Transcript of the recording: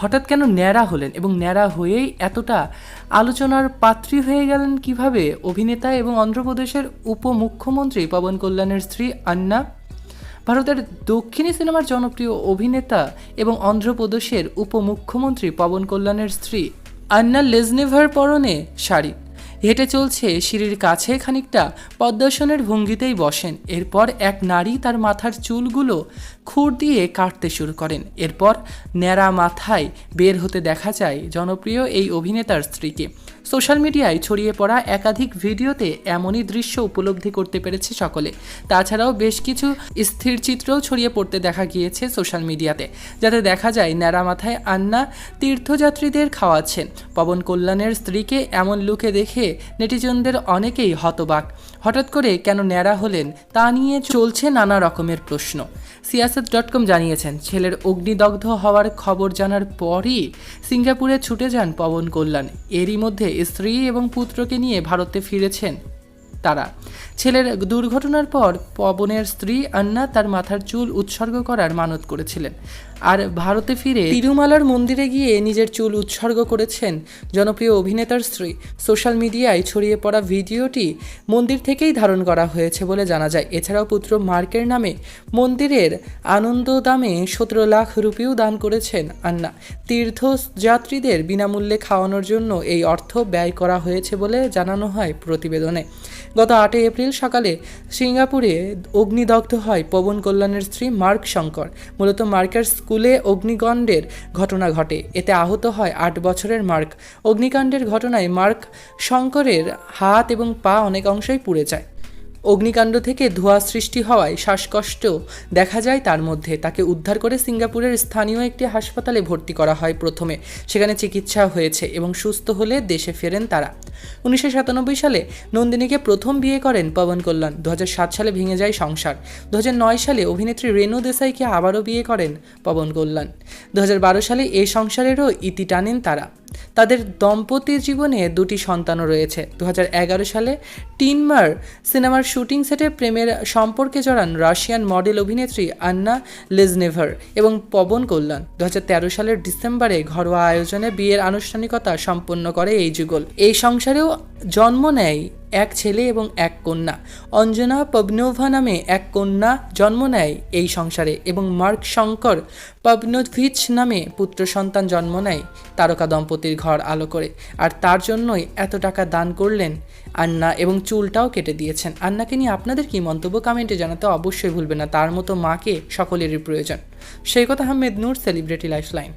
হঠাৎ কেন ন্যাড়া হলেন এবং ন্যাড়া হয়েই এতটা আলোচনার পাত্রী হয়ে গেলেন কীভাবে? অভিনেতা এবং অন্ধ্রপ্রদেশের উপমুখ্যমন্ত্রী পবন কল্যাণের স্ত্রী আন্না, ভারতের দক্ষিণী সিনেমার জনপ্রিয় অভিনেতা এবং অন্ধ্রপ্রদেশের উপমুখ্যমন্ত্রী পবন কল্যাণের স্ত্রী আন্না লেজনেভার পরনে শাড়ি। হেঁটে চলছে সিঁড়ির কাছে খানিকটা পদ্মাসনের ভঙ্গিতেই বসেন। এরপর এক নারী তার মাথার চুলগুলো খুর দিয়ে কাটতে শুরু করেন। এরপর ন্যাড়া মাথায় বের হতে দেখা যায় জনপ্রিয় এই অভিনেতার স্ত্রীকে। সোশ্যাল মিডিয়ায় ছড়িয়ে পড়া একাধিক ভিডিওতে এমনই দৃশ্য উপলব্ধি করতে পেরেছে সকলে। তাছাড়াও বেশ কিছু স্থির চিত্রও ছড়িয়ে পড়তে দেখা গিয়েছে সোশ্যাল মিডিয়াতে, যাতে দেখা যায় ন্যাড়া মাথায় আন্না তীর্থযাত্রীদের খাওয়াচ্ছেন। পবন কল্যাণের স্ত্রীকে এমন লুকে দেখে নেটিজনদের অনেকেই হতবাক। হঠাৎ করে কেন ন্যাড়া হলেন তা নিয়ে চলছে নানা রকমের প্রশ্ন। সিয়াসত ডট কম জানিয়েছেন, ছেলের অগ্নিদগ্ধ হওয়ার খবর জানার পরই সিঙ্গাপুরে ছুটে যান পবন কল্যাণ। এরই মধ্যে স্ত্রী এবং পুত্রকে নিয়ে ভারতে ফিরেছেন। তারা। ছেলের দুর্ঘটনার পর পবনের স্ত্রী আন্না তার মাথার চুল উৎসর্গ করার মানত করেছিলেন। আর ভারতে ফিরে তিরুমালার মন্দিরে গিয়ে নিজের চুল উৎসর্গ করেছেন জনপ্রিয় অভিনেতার স্ত্রী। সোশ্যাল মিডিয়ায় ছড়িয়ে পড়া ভিডিওটি মন্দির থেকেই ধারণ করা হয়েছে বলে জানা যায়। এছাড়াও পুত্র মার্কের নামে মন্দিরের আনন্দ দামে সতেরো লাখ রুপিও দান করেছেন আন্না। তীর্থযাত্রীদের বিনামূল্যে খাওয়ানোর জন্য এই অর্থ ব্যয় করা হয়েছে বলে জানানো হয় প্রতিবেদনে। গত আটই এপ্রিল সকালে সিঙ্গাপুরে অগ্নিদগ্ধ হয় পবন কল্যাণের স্ত্রী মার্ক শঙ্কর। মূলত মার্কের স্কুলে অগ্নিকাণ্ডের ঘটনা ঘটে। এতে আহত হয় আট বছরের মার্ক। অগ্নিকাণ্ডের ঘটনায় মার্ক শঙ্করের হাত এবং পা অনেক অংশই পুড়ে যায়। অগ্নিকাণ্ড থেকে ধোঁয়া সৃষ্টি হওয়ায় শ্বাসকষ্ট দেখা যায় তার মধ্যে। তাকে উদ্ধার করে সিঙ্গাপুরের স্থানীয় একটি হাসপাতালে ভর্তি করা হয় প্রথমে। সেখানে চিকিৎসা হয়েছে এবং সুস্থ হলে দেশে ফেরেন তারা। উনিশশো সাতানব্বই সালে নন্দিনীকে প্রথম বিয়ে করেন পবন কল্যাণ। দু হাজার সাত সালে ভেঙে যায় সংসার। দু হাজার নয় সালে অভিনেত্রী রেণু দেশাইকে আবারও বিয়ে করেন পবন কল্যাণ। দু হাজার বারো সালে এই সংসারেরও ইতি টানেন তারা। তাদের দম্পতির জীবনে দুটি সন্তানও রয়েছে। দু হাজার এগারো সালে টিনমার সিনেমার শুটিং সেটে প্রেমের সম্পর্কে জড়ান রাশিয়ান মডেল অভিনেত্রী আন্না লেজনেভার এবং পবন কল্যাণ। দু হাজার তেরো সালের ডিসেম্বরে ঘরোয়া আয়োজনে বিয়ের আনুষ্ঠানিকতা সম্পন্ন করে এই যুগল। এই সংসারেও জন্ম নেয় এক ছেলে এবং এক কন্যা। অঞ্জনা পবনোভা নামে এক কন্যা জন্ম নেয় এই সংসারে এবং মার্ক শঙ্কর পবনোভিচ নামে পুত্র সন্তান জন্ম নেয়। তারকা দম্পতির ঘর আলো করে। আর তার জন্যই এত টাকা দান করলেন আন্না এবং চুলটাও কেটে দিয়েছেন। আন্নাকে নিয়ে আপনাদের কি মন্তব্য কমেন্টে জানাতে অবশ্যই ভুলবেন না। তার মতো মাকে সকলেরই প্রয়োজন। সেই কথা Ahmed Noor, celebrity life line